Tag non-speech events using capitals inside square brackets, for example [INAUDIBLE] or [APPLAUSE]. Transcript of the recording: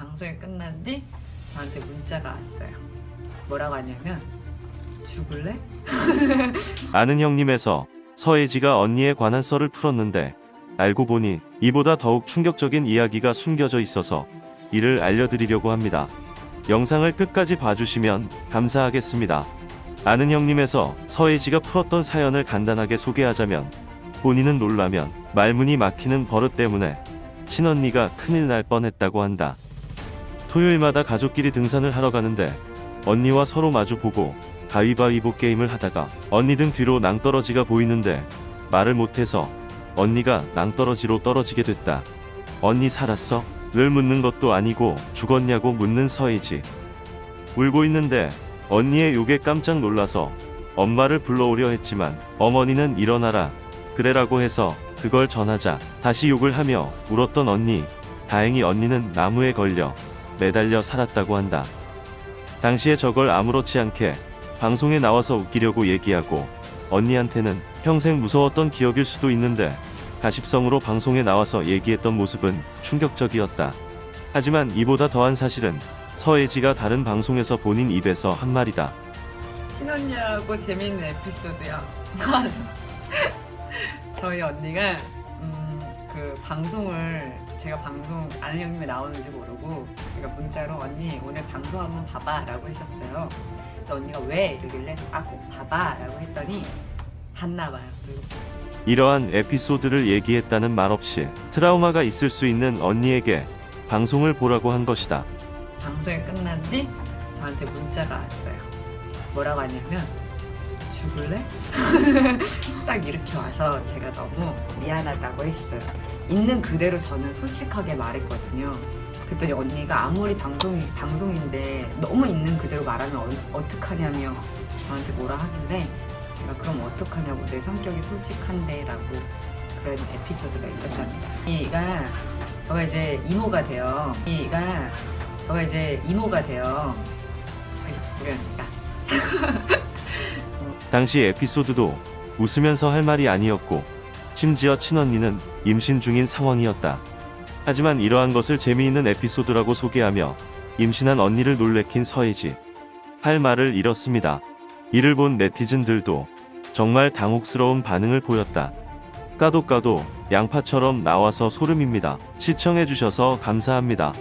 방송이 끝난 뒤 저한테 문자가 왔어요. 뭐라고 하냐면 죽을래? [LAUGHS] 아는 형님에서 서예지가 언니에 관한 썰을 풀었는데 알고 보니 이보다 더욱 충격적인 이야기가 숨겨져 있어서 이를 알려드리려고 합니다. 영상을 끝까지 봐주시면 감사하겠습니다. 아는 형님에서 서예지가 풀었던 사연을 간단하게 소개하자면 본인은 놀라면 말문이 막히는 버릇 때문에 친언니가 큰일 날 뻔했다고 한다. 토요일마다 가족끼리 등산을 하러 가는데 언니와 서로 마주 보고 가위바위보 게임을 하다가 언니 등 뒤로 낭떠러지가 보이는데 말을 못해서 언니가 낭떠러지로 떨어지게 됐다. 언니 살았어? 를 묻는 것도 아니고 죽었냐고 묻는 서이지. 울고 있는데 언니의 욕에 깜짝 놀라서 엄마를 불러오려 했지만 어머니는 일어나라 그래라고 해서 그걸 전하자 다시 욕을 하며 울었던 언니. 다행히 언니는 나무에 걸려 매달려 살았다고 한다. 당시에 저걸 아무렇지 않게 방송에 나와서 웃기려고 얘기하고 언니한테는 평생 무서웠던 기억일 수도 있는데 가십성으로 방송에 나와서 얘기했던 모습은 충격적이었다. 하지만 이보다 더한 사실은 서예지가 다른 방송에서 본인 입에서 한 말이다. 신언니하고 재밌는 에피소드요. 맞아. [LAUGHS] 저희 언니가 음, 그 방송을 제가 방송 아는 형님이 나오는지 모르고 제가 문자로 언니 오늘 방송 한번 봐봐 라고 했었어요. 근데 언니가 왜 이러길래 아 꼭 봐봐 라고 했더니 봤나 봐요. 그리고 이러한 에피소드를 얘기했다는 말 없이 트라우마가 있을 수 있는 언니에게 방송을 보라고 한 것이다. 방송이 끝난 뒤 저한테 문자가 왔어요. 뭐라고 하냐면 죽을래? [LAUGHS] 딱 이렇게 와서 제가 너무 미안하다고 했어요. 있는 그대로 저는 솔직하게 말했거든요. 그랬더니 언니가 아무리 방송이 방송인데 너무 있는 그대로 말하면 어, 어떡하냐며 저한테 뭐라 하는데 제가 그럼 어떡하냐고 내 성격이 솔직한데 라고 그런 에피소드가 있었답니다. 이가 저가 이제 이모가 돼요. 이가 저가 이제 이모가 돼요. 그래서 언니가 [LAUGHS] 당시 에피소드도 웃으면서 할 말이 아니었고 심지어 친언니는 임신 중인 상황이었다. 하지만 이러한 것을 재미있는 에피소드라고 소개하며 임신한 언니를 놀래킨 서예지. 할 말을 잃었습니다. 이를 본 네티즌들도 정말 당혹스러운 반응을 보였다. 까도 까도 양파처럼 나와서 소름입니다. 시청해주셔서 감사합니다.